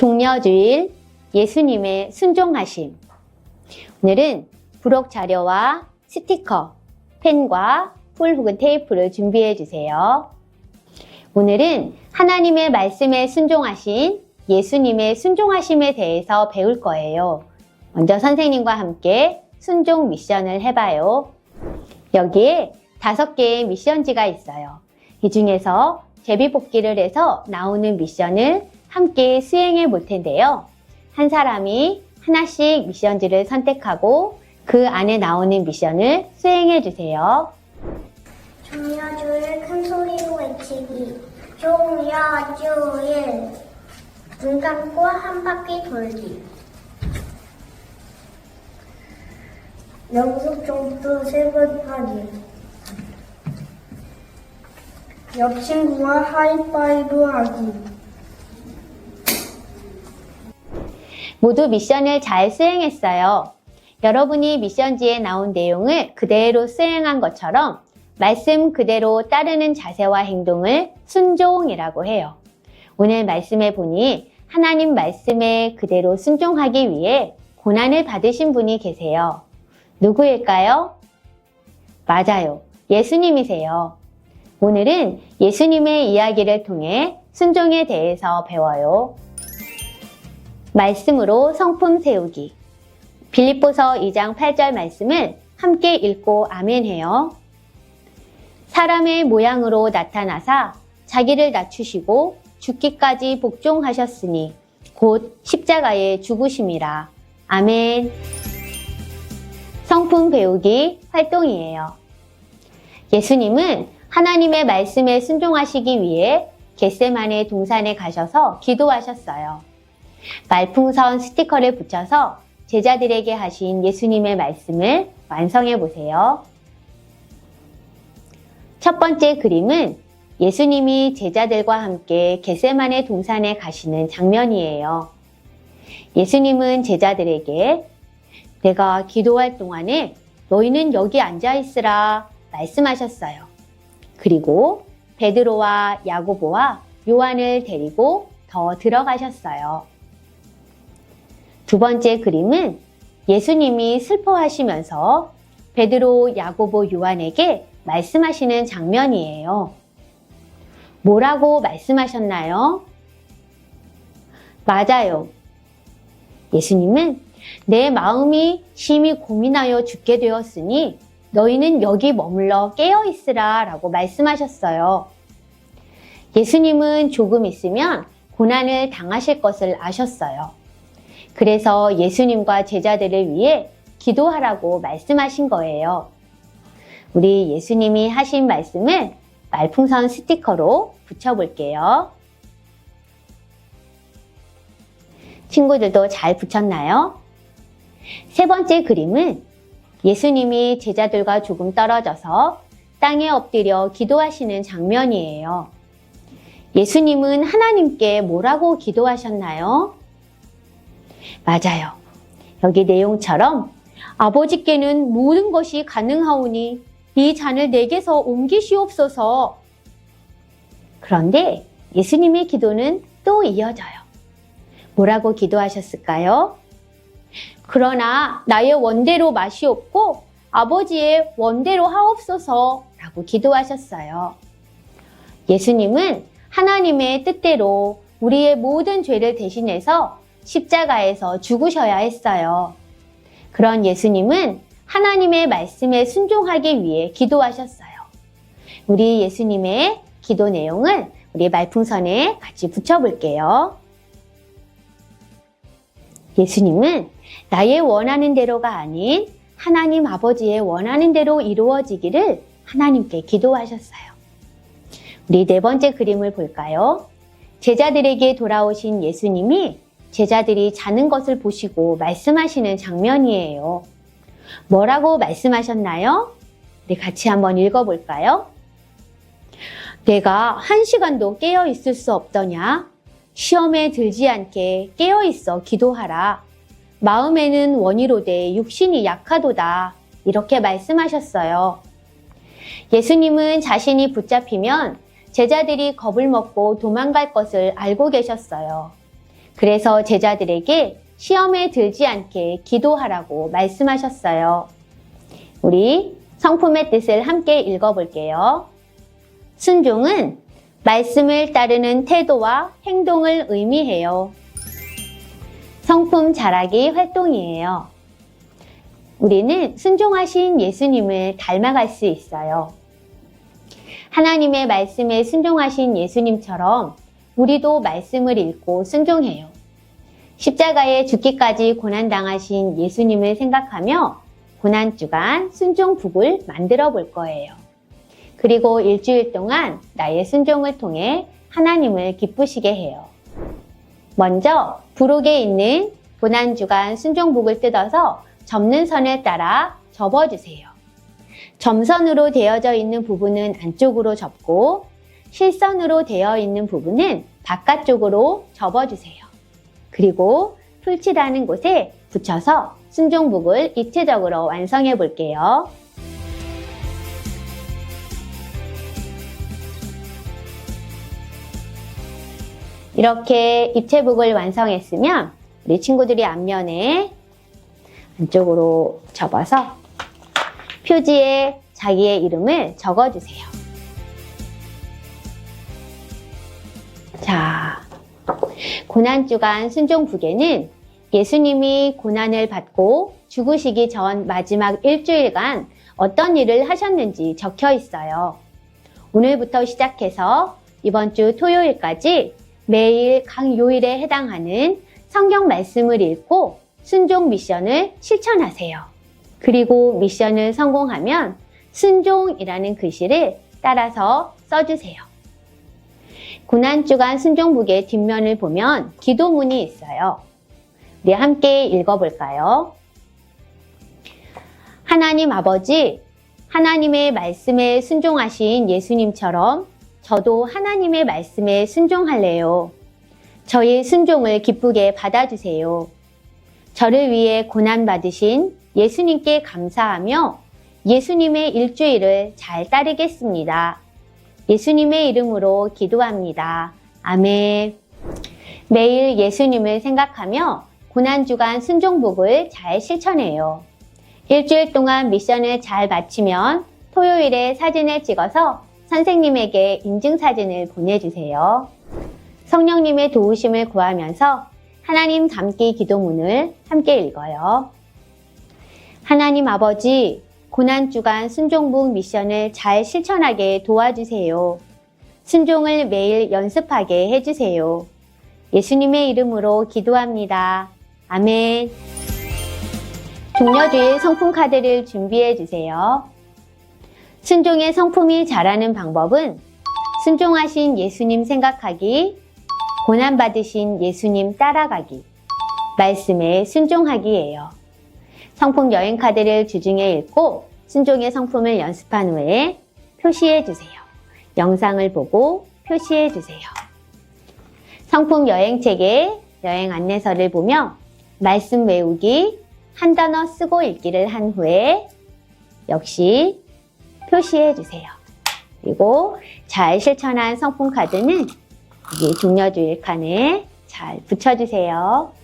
종려주일 예수님의 순종하심. 오늘은 부록 자료와 스티커, 펜과 풀 혹은 테이프를 준비해 주세요. 오늘은 하나님의 말씀에 순종하신 예수님의 순종하심에 대해서 배울 거예요. 먼저 선생님과 함께 순종 미션을 해봐요. 여기에 다섯 개의 미션지가 있어요. 이 중에서 제비뽑기를 해서 나오는 미션을 함께 수행해 볼 텐데요. 한 사람이 하나씩 미션지를 선택하고 그 안에 나오는 미션을 수행해 주세요. 종려주일 큰 소리로 외치기. 종려주일. 눈 감고 한 바퀴 돌기. 영숙 종도 세번 하기. 옆 친구와 하이파이브 하기. 모두 미션을 잘 수행했어요. 여러분이 미션지에 나온 내용을 그대로 수행한 것처럼 말씀 그대로 따르는 자세와 행동을 순종이라고 해요. 오늘 말씀에 보니 하나님 말씀에 그대로 순종하기 위해 고난을 받으신 분이 계세요. 누구일까요? 맞아요. 예수님이세요. 오늘은 예수님의 이야기를 통해 순종에 대해서 배워요. 말씀으로 성품 세우기. 빌립보서 2장 8절 말씀을 함께 읽고 아멘해요. 사람의 모양으로 나타나사 자기를 낮추시고 죽기까지 복종하셨으니 곧 십자가에 죽으심이라. 아멘. 성품 배우기 활동이에요. 예수님은 하나님의 말씀에 순종하시기 위해 겟세만의 동산에 가셔서 기도하셨어요. 말풍선 스티커를 붙여서 제자들에게 하신 예수님의 말씀을 완성해 보세요. 첫 번째 그림은 예수님이 제자들과 함께 겟세만의 동산에 가시는 장면이에요. 예수님은 제자들에게 내가 기도할 동안에 너희는 여기 앉아 있으라 말씀하셨어요. 그리고 베드로와 야고보와 요한을 데리고 더 들어가셨어요. 두 번째 그림은 예수님이 슬퍼하시면서 베드로, 야고보, 요한에게 말씀하시는 장면이에요. 뭐라고 말씀하셨나요? 맞아요. 예수님은 내 마음이 심히 고민하여 죽게 되었으니 너희는 여기 머물러 깨어 있으라 라고 말씀하셨어요. 예수님은 조금 있으면 고난을 당하실 것을 아셨어요. 그래서 예수님과 제자들을 위해 기도하라고 말씀하신 거예요. 우리 예수님이 하신 말씀을 말풍선 스티커로 붙여볼게요. 친구들도 잘 붙였나요? 세 번째 그림은 예수님이 제자들과 조금 떨어져서 땅에 엎드려 기도하시는 장면이에요. 예수님은 하나님께 뭐라고 기도하셨나요? 맞아요. 여기 내용처럼 아버지께는 모든 것이 가능하오니 이 잔을 내게서 옮기시옵소서. 그런데 예수님의 기도는 또 이어져요. 뭐라고 기도하셨을까요? 그러나 나의 원대로 맛이 없고 아버지의 원대로 하옵소서 라고 기도하셨어요. 예수님은 하나님의 뜻대로 우리의 모든 죄를 대신해서 십자가에서 죽으셔야 했어요. 그런 예수님은 하나님의 말씀에 순종하기 위해 기도하셨어요. 우리 예수님의 기도 내용을 우리 말풍선에 같이 붙여볼게요. 예수님은 나의 원하는 대로가 아닌 하나님 아버지의 원하는 대로 이루어지기를 하나님께 기도하셨어요. 우리 네 번째 그림을 볼까요? 제자들에게 돌아오신 예수님이 제자들이 자는 것을 보시고 말씀하시는 장면이에요. 뭐라고 말씀하셨나요? 네, 같이 한번 읽어볼까요? 내가 한 시간도 깨어 있을 수 없더냐? 시험에 들지 않게 깨어 있어 기도하라. 마음에는 원이로되 육신이 약하도다. 이렇게 말씀하셨어요. 예수님은 자신이 붙잡히면 제자들이 겁을 먹고 도망갈 것을 알고 계셨어요. 그래서 제자들에게 시험에 들지 않게 기도하라고 말씀하셨어요. 우리 성품의 뜻을 함께 읽어볼게요. 순종은 말씀을 따르는 태도와 행동을 의미해요. 성품 자라기 활동이에요. 우리는 순종하신 예수님을 닮아갈 수 있어요. 하나님의 말씀에 순종하신 예수님처럼 우리도 말씀을 읽고 순종해요. 십자가에 죽기까지 고난당하신 예수님을 생각하며 고난 주간 순종북을 만들어 볼 거예요. 그리고 일주일 동안 나의 순종을 통해 하나님을 기쁘시게 해요. 먼저 부록에 있는 고난 주간 순종북을 뜯어서 접는 선을 따라 접어주세요. 점선으로 되어져 있는 부분은 안쪽으로 접고 실선으로 되어 있는 부분은 바깥쪽으로 접어주세요. 그리고 풀칠하는 곳에 붙여서 순종북을 입체적으로 완성해 볼게요. 이렇게 입체북을 완성했으면 우리 친구들이 앞면에 안쪽으로 접어서 표지에 자기의 이름을 적어주세요. 고난주간 순종북에는 예수님이 고난을 받고 죽으시기 전 마지막 일주일간 어떤 일을 하셨는지 적혀 있어요. 오늘부터 시작해서 이번 주 토요일까지 매일 각 요일에 해당하는 성경 말씀을 읽고 순종 미션을 실천하세요. 그리고 미션을 성공하면 순종이라는 글씨를 따라서 써주세요. 고난주간 순종북의 뒷면을 보면 기도문이 있어요. 우리 함께 읽어볼까요? 하나님 아버지, 하나님의 말씀에 순종하신 예수님처럼 저도 하나님의 말씀에 순종할래요. 저의 순종을 기쁘게 받아주세요. 저를 위해 고난받으신 예수님께 감사하며 예수님의 일주일을 잘 따르겠습니다. 예수님의 이름으로 기도합니다. 아멘. 매일 예수님을 생각하며 고난주간 순종복을 잘 실천해요. 일주일 동안 미션을 잘 마치면 토요일에 사진을 찍어서 선생님에게 인증사진을 보내주세요. 성령님의 도우심을 구하면서 하나님 담기 기도문을 함께 읽어요. 하나님 아버지, 고난주간 순종북 미션을 잘 실천하게 도와주세요. 순종을 매일 연습하게 해주세요. 예수님의 이름으로 기도합니다. 아멘. 종려주일 성품 카드를 준비해 주세요. 순종의 성품이 자라는 방법은 순종하신 예수님 생각하기, 고난받으신 예수님 따라가기, 말씀에 순종하기예요. 성품 여행 카드를 주중에 읽고 순종의 성품을 연습한 후에 표시해 주세요. 영상을 보고 표시해 주세요. 성품 여행책에 여행 안내서를 보며 말씀 외우기, 한 단어 쓰고 읽기를 한 후에 역시 표시해 주세요. 그리고 잘 실천한 성품 카드는 종려주일 칸에 잘 붙여주세요.